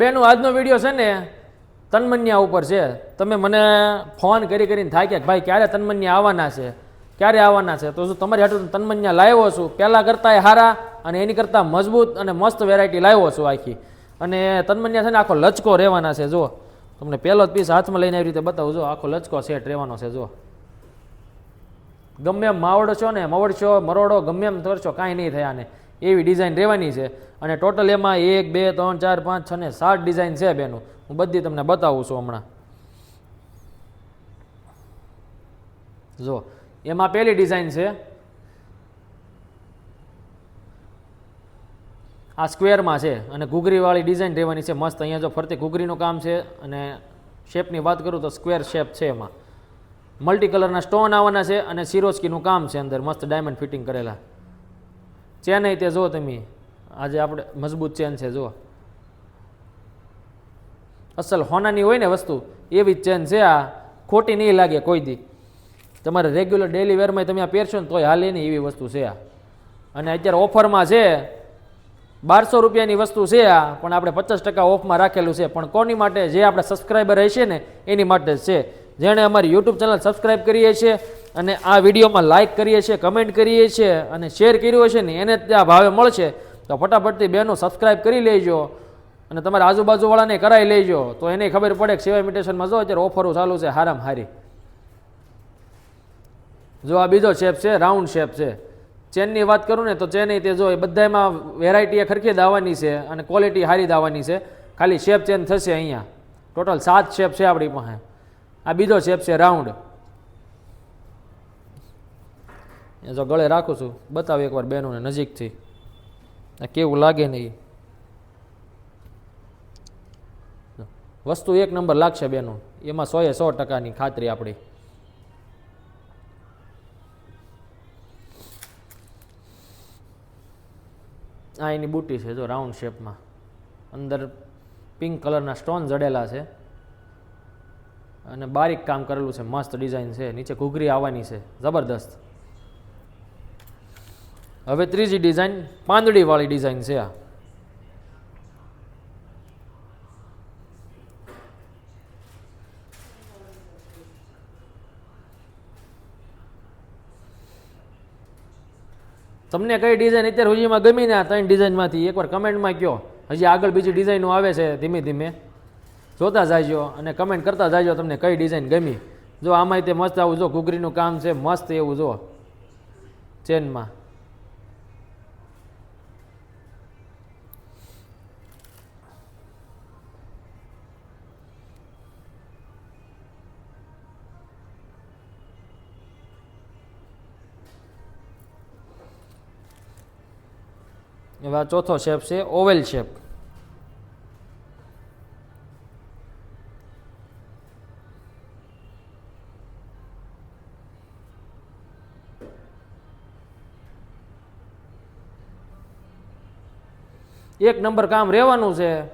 બેનું આજનો વીડિયો છે ને તન્મન્યા ઉપર છે. તમે મને ફોન કરી કરીને થાય કે ભાઈ ક્યારે તન્મન્યા આવવાના છે? ક્યારે આવવાના છે? તો શું તમારી હાટું તન્મન્યા લાવ્યો છું, પહેલાં કરતાં એ હારા અને એની કરતાં મજબૂત અને મસ્ત વેરાયટી લાવ્યો છું આખી. અને તન્મન્યા છે ને આખો લચકો રહેવાના છે જો તમને પહેલો જ પીસ હાથમાં લઈને આવી રીતે બતાવું જો આખો લચકો સેટ રહેવાનો છે જો ગમે એમ માવડો છો ને મવડશો, મરોડો, ગમે એમ કરશો કાંઈ નહીં થયા ને. એવી ડિઝાઇન રહેવાની છે. અને ટોટલ એમાં એક, બે, ત્રણ, ચાર, પાંચ, છ ને સાત ડિઝાઇન છે બેનું. હું બધી તમને બતાવું છું હમણાં. જો, એમાં પહેલી ડિઝાઇન છે. આ સ્ક્વેરમાં છે અને ઘૂઘરીવાળી ડિઝાઇન રહેવાની છે. મસ્ત અહીંયા જો ફરતી ઘૂઘરીનું કામ છે અને શેપની વાત કરું તો સ્ક્વેર શેપ છે એમાં. મલ્ટી કલરના સ્ટોન આવવાના છે અને સિરોસ્કીનું કામ છે અંદર. મસ્ત ડાયમંડ ફિટિંગ કરેલા. ચેન તે જો તમે. આજે આપણે મજબૂત ચેન છે જો અસલ હોનાની હોય ને વસ્તુ, એવી જ ચેન છે આ. ખોટી નહીં લાગે કોઈ દી. તમારે રેગ્યુલર ડેલી વેરમાં તમે આ પહેરશો ને તોય હાલે નહીં એવી વસ્તુ છે આ. અને અત્યારે ઓફરમાં છે બારસો રૂપિયાની વસ્તુ છે આ, પણ આપણે પચાસ ટકા ઓફમાં રાખેલું છે. પણ કોની માટે? જે આપણે સબસ્ક્રાઈબર હશે ને, એની માટે છે. જેણે અમારી યુટ્યુબ ચેનલ સબસ્ક્રાઈબ કરીએ છીએ અને આ વિડીયોમાં લાઇક કરીએ છીએ કમેન્ટ કરીએ છીએ અને શેર કર્યું છે ને, એને ત્યાં ભાવે મળશે, તો ફટાફટથી બેનો સબસ્ક્રાઈબ કરી લેજો અને તમારા આજુબાજુવાળાને કરાવી લેજો. તો એને ખબર પડે કે સિવાય ઇમિટેશનમાં જો અત્યારે ઓફરો ચાલુ છે, હારામ હારી. જો આ બીજો શેપ છે રાઉન્ડ શેપ છે. ચેનની વાત કરું ને તો ચેન તે જો એ બધામાં વેરાયટી ખરખી દાવાની છે અને ક્વોલિટી સારી દાવાની છે. ખાલી શેપ ચેન્જ થશે અહીંયા. ટોટલ સાત શેપ છે આપણી પાસે. આ બીજો શેપ છે રાઉન્ડ એ જો ગળે રાખું છું. બતાવું એકવાર બહેનોને નજીકથી. કેવું લાગે નહીં વસ્તુ એક નંબર લાગશે બેનો એમાં સોએ સો ટકાની ખાતરી આપણી. આ એની બુટી છે, જો રાઉન્ડ શેપમાં અંદર પિંક કલરના સ્ટોન જડેલા છે. અને બારીક કામ કરેલું છે, મસ્ત ડિઝાઇન છે. નીચે ઘૂઘરી આવવાની છે, જબરદસ્ત. હવે ત્રીજી ડિઝાઇન પાંદડીવાળી ડિઝાઇન છે આ. તમને કઈ ડિઝાઇન અત્યારે સુધીમાં ગમી ને આ ત્રણ ડિઝાઇનમાંથી એકવાર કમેન્ટમાં કહો હજી આગળ બીજી ડિઝાઇનો આવે છે ધીમે ધીમે. જોતા જાજો અને કમેન્ટ કરતા જાજો તમને કઈ ડિઝાઇન ગમી. જો આમાંય તે મસ્ત આવું જો ઘૂઘરીનું કામ છે, મસ્ત એવું જો. ચેનમાં. આ ચોથો શેપ છે, ઓવેલ શેપ. એક નંબર કામ રહેવાનું છે.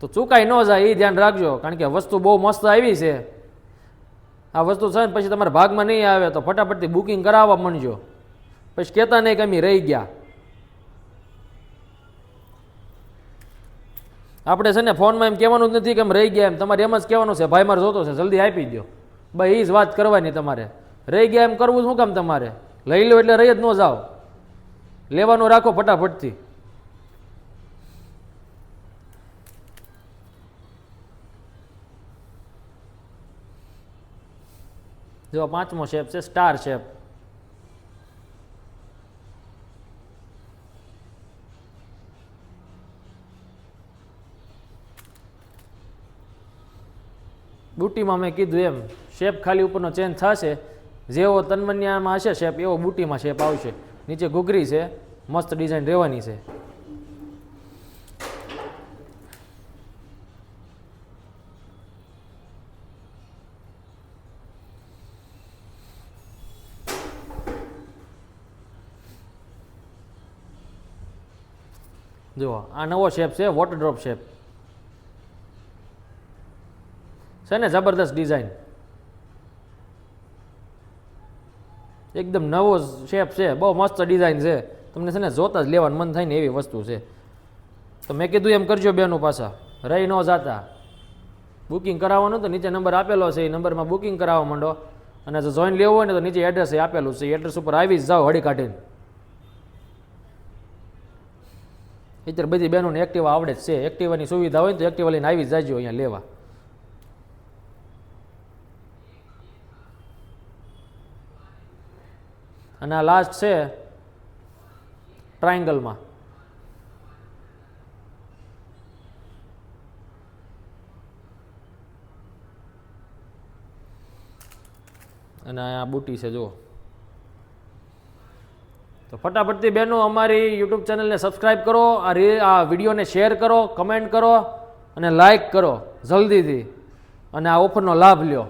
તો ચૂકાઈ ન જાય એ ધ્યાન રાખજો, કારણ કે વસ્તુ બહુ મસ્ત આવી છે. આ વસ્તુ છે ને, પછી તમારા ભાગમાં નહીં આવે, તો ફટાફટથી બુકિંગ કરાવવા માંડજો. પછી કહેતા નહીં કે અમે રહી ગયા. આપણે છે ને ફોનમાં એમ કહેવાનું જ નથી કે એમ રહી ગયા એમ. તમારે એમ જ કહેવાનું છે, ભાઈ, મારે જોતો છે, જલ્દી આપી દો ભાઈ એ જ વાત કરવાની તમારે. રહી ગયા એમ કરવું શું કામ તમારે? લઈ લો એટલે રહી જ ન જાઓ. લેવાનું રાખો ફટાફટથી. જો પાંચમો શેપ છે, સ્ટાર શેપ. બુટીમાં મેં કીધું એમ શેપ ખાલી ઉપરનો ચેન્જ થશે, જેવો તન્મન્યામાં હશે શેપ એવો બુટીમાં શેપ આવશે. નીચે ઘૂઘરી છે, મસ્ત ડિઝાઇન રહેવાની છે. જુઓ, આ નવો શેપ છે વોટર ડ્રોપ શેપ છે ને જબરદસ્ત ડિઝાઇન એકદમ નવો શેપ છે, બહુ મસ્ત ડિઝાઇન છે. તમને છે ને જોતા જ લેવાનું મન થાય ને એવી વસ્તુ છે. તો મેં કીધું એમ કરજો બેનો પાછા. રહી ન જાતા. બુકિંગ કરાવવાનું તો નીચે નંબર આપેલો છે, એ નંબરમાં બુકિંગ કરાવવા માંડો. અને જો જોઈન લેવું હોય ને તો નીચે એડ્રેસ આપેલું છે. એડ્રેસ ઉપર આવી જ જાઓ હળી કાઢીને. અત્યારે બધી બહેનોને એક્ટિવા આવડે જ છે. એક્ટિવાની સુવિધા હોય તો એક્ટિવા લઈને આવી જ જાજો અહીંયા લેવા. અને આ લાસ્ટ છે ટ્રાયંગલમાં અને આ બુટી છે, જુઓ. તો ફટાફટથી બહેનો અમારી યુટ્યુબ ચેનલને સબસ્ક્રાઈબ કરો, આ રી આ વિડીયોને શેર કરો કમેન્ટ કરો, અને લાઈક કરો, જલ્દીથી. અને આ ઓફરનો લાભ લ્યો.